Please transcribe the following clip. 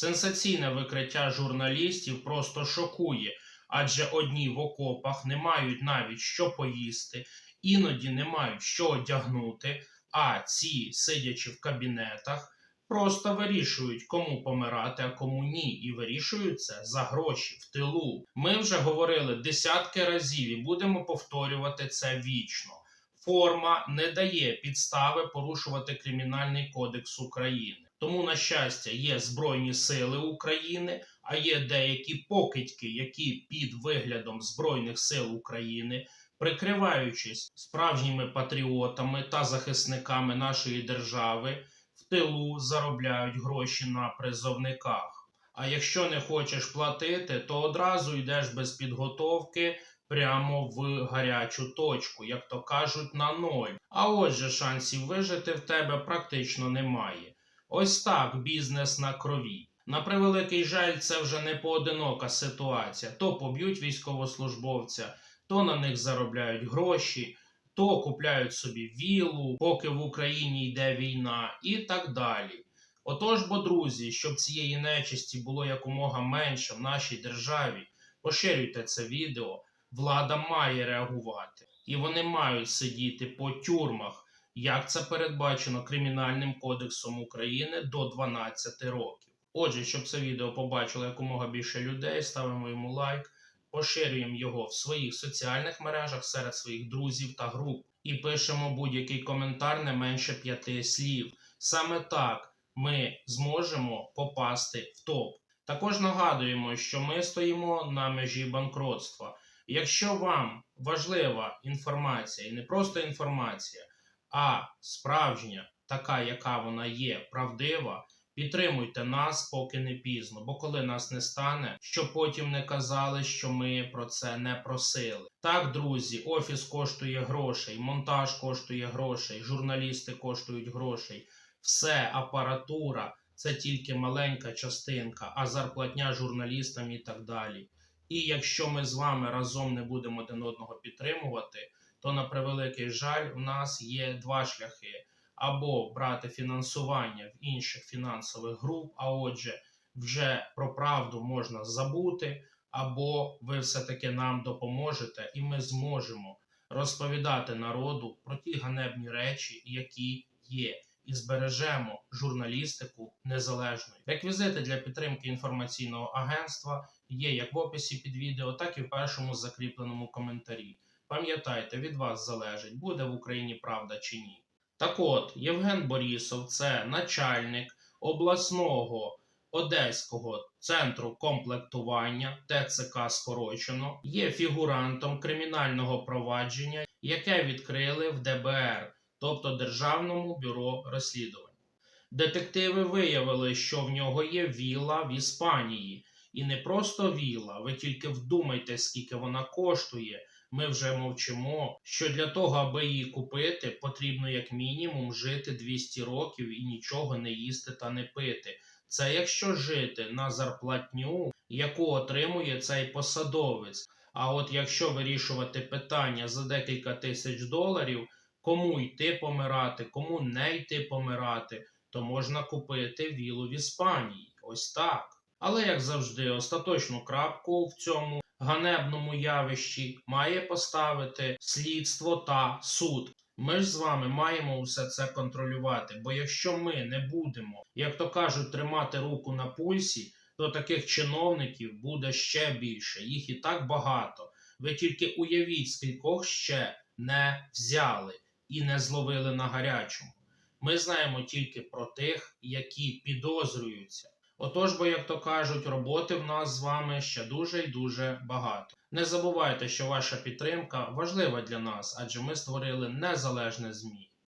Сенсаційне викриття журналістів просто шокує, адже одні в окопах не мають навіть що поїсти, іноді не мають що одягнути, а ці, сидячи в кабінетах, просто вирішують, кому помирати, а кому ні, і вирішують це за гроші в тилу. Ми вже говорили десятки разів і будемо повторювати це вічно. Форма не дає підстави порушувати Кримінальний кодекс України. Тому, на щастя, є Збройні Сили України, а є деякі покидьки, які під виглядом Збройних сил України, прикриваючись справжніми патріотами та захисниками нашої держави, в тилу заробляють гроші на призовниках. А якщо не хочеш платити, то одразу йдеш без підготовки прямо в гарячу точку, як то кажуть, на ноль. А отже, шансів вижити в тебе практично немає. Ось так бізнес на крові. На превеликий жаль, це вже не поодинока ситуація. То поб'ють військовослужбовця, то на них заробляють гроші, то купляють собі вілу, поки в Україні йде війна, і так далі. Отож, бо, друзі, щоб цієї нечисті було якомога менше в нашій державі, поширюйте це відео. Влада має реагувати, і вони мають сидіти по тюрмах, як це передбачено Кримінальним кодексом України до 12 років. Отже, щоб це відео побачило якомога більше людей, ставимо йому лайк, поширюємо його в своїх соціальних мережах серед своїх друзів та груп і пишемо будь-який коментар не менше п'яти слів. Саме так ми зможемо попасти в топ. Також нагадуємо, що ми стоїмо на межі банкротства. Якщо вам важлива інформація, і не просто інформація, а справжня, така, яка вона є, правдива, підтримуйте нас, поки не пізно. Бо коли нас не стане, щоб потім не казали, що ми про це не просили. Так, друзі, офіс коштує грошей, монтаж коштує грошей, журналісти коштують грошей, все апаратура це тільки маленька частинка, а зарплатня журналістам і так далі. І якщо ми з вами разом не будемо один одного підтримувати, то на превеликий жаль, у нас є два шляхи: або брати фінансування в інших фінансових груп, а отже, вже про правду можна забути, або ви все-таки нам допоможете, і ми зможемо розповідати народу про ті ганебні речі, які є. І збережемо журналістику незалежною. Реквізити для підтримки інформаційного агентства є як в описі під відео, так і в першому закріпленому коментарі. Пам'ятайте, від вас залежить, буде в Україні правда чи ні. Так от, Євген Борісов це начальник обласного Одеського центру комплектування ТЦК скорочено, є фігурантом кримінального провадження, яке відкрили в ДБР, тобто Державному бюро розслідувань. Детективи виявили, що в нього є вілла в Іспанії. І не просто вілла, ви тільки вдумайте, скільки вона коштує. Ми вже мовчимо, що для того, аби її купити, потрібно як мінімум жити 200 років і нічого не їсти та не пити. Це якщо жити на зарплатню, яку отримує цей посадовець. А от якщо вирішувати питання за декілька тисяч доларів, кому йти помирати, кому не йти помирати, то можна купити вілу в Іспанії. Ось так. Але, як завжди, остаточну крапку в цьому ганебному явищі має поставити слідство та суд. Ми ж з вами маємо все це контролювати. Бо якщо ми не будемо, як то кажуть, тримати руку на пульсі, то таких чиновників буде ще більше. Їх і так багато. Ви тільки уявіть, скількох ще не взяли і не зловили на гарячому. Ми знаємо тільки про тих, які підозрюються. Отож, бо, як то кажуть, роботи в нас з вами ще дуже і дуже багато. Не забувайте, що ваша підтримка важлива для нас, адже ми створили незалежне ЗМІ.